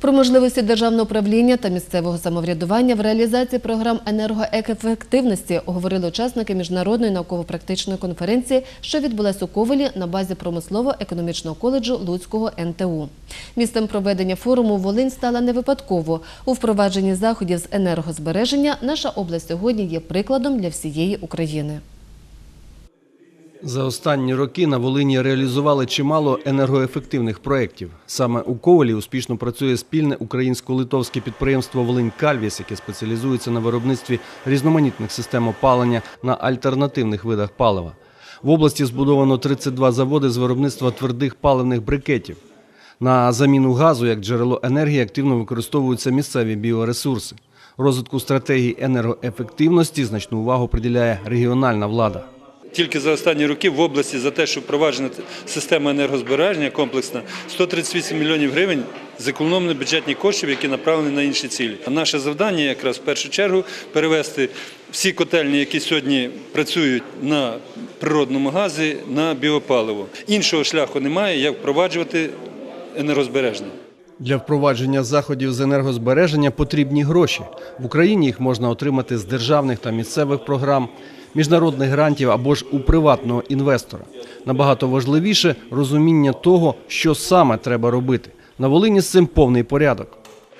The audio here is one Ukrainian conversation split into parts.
Про можливості державного управління та місцевого самоврядування в реалізації програм енергоефективності говорили учасники міжнародної науково-практичної конференції, що відбулась у Ковелі на базі промислово-економічного коледжу Луцького НТУ. Місцем проведення форуму Волинь стала не випадково. У впровадженні заходів з енергозбереження наша область сьогодні є прикладом для всієї України. За останні роки на Волині реалізували чимало енергоефективних проєктів. Саме у Ковалі успішно працює спільне українсько-литовське підприємство Волинь Кальвіс, яке спеціалізується на виробництві різноманітних систем опалення на альтернативних видах палива. В області збудовано 32 заводи з виробництва твердих паливних брикетів. На заміну газу як джерело енергії активно використовуються місцеві біоресурси. Розвитку стратегії енергоефективності значну увагу приділяє регіональна влада. Тільки за останні роки в області за те, що впроваджена система енергозбереження комплексна, 138 мільйонів гривень зекономлені бюджетні коштів, які направлені на інші цілі. А наше завдання якраз в першу чергу перевести всі котельні, які сьогодні працюють на природному газі, на біопаливо. Іншого шляху немає, як впроваджувати енергозбереження. Для впровадження заходів з енергозбереження потрібні гроші. В Україні їх можна отримати з державних та місцевих програм, міжнародних грантів або ж у приватного інвестора. Набагато важливіше розуміння того, що саме треба робити. На Волині з цим повний порядок.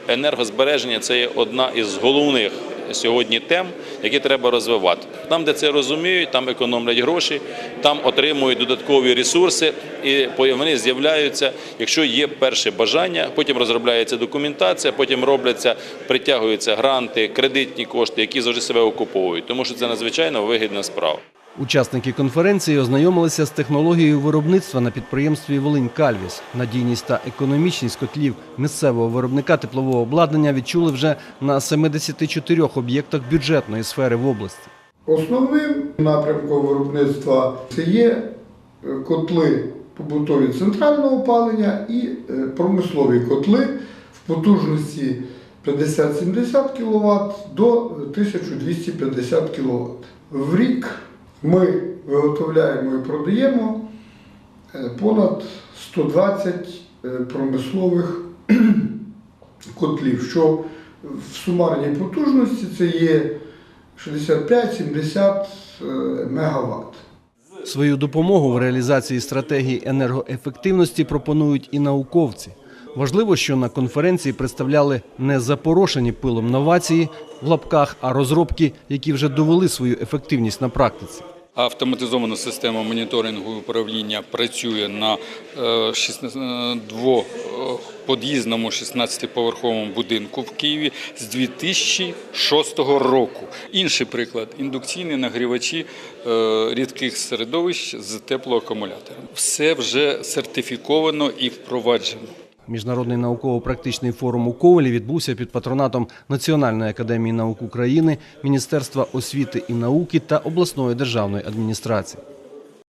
Енергозбереження це є одна із головних сьогодні тем, які треба розвивати. Там, де це розуміють, там економлять гроші, там отримують додаткові ресурси, і вони з'являються, якщо є перше бажання, потім розробляється документація, потім робляться, притягуються гранти, кредитні кошти, які завжди себе окуповують, тому що це надзвичайно вигідна справа. Учасники конференції ознайомилися з технологією виробництва на підприємстві Волинь Кальвіс. Надійність та економічність котлів місцевого виробника теплового обладнання відчули вже на 74 об'єктах бюджетної сфери в області. Основним напрямком виробництва це є е, котли побутові центрального опалення і е, промислові котли в потужності 50-70 кВт до 1250 кВт. В рік ми виготовляємо і продаємо е, понад 120 е, промислових котлів, що в сумарній потужності це є 65-70 е, мегаватт. Свою допомогу в реалізації стратегії енергоефективності пропонують і науковці. Важливо, що на конференції представляли не запорошені пилом новації в лапках, а розробки, які вже довели свою ефективність на практиці. Автоматизована система моніторингу і управління працює на е, 16 е, двопод'їзному 16-поверховому будинку в Києві з 2006 року. Інший приклад індукційні нагрівачі е, рідких середовищ з теплоакумулятором. Все вже сертифіковано і впроваджено. Міжнародний науково-практичний форум у Ковалі відбувся під патронатом Національної академії наук України, Міністерства освіти і науки та обласної державної адміністрації.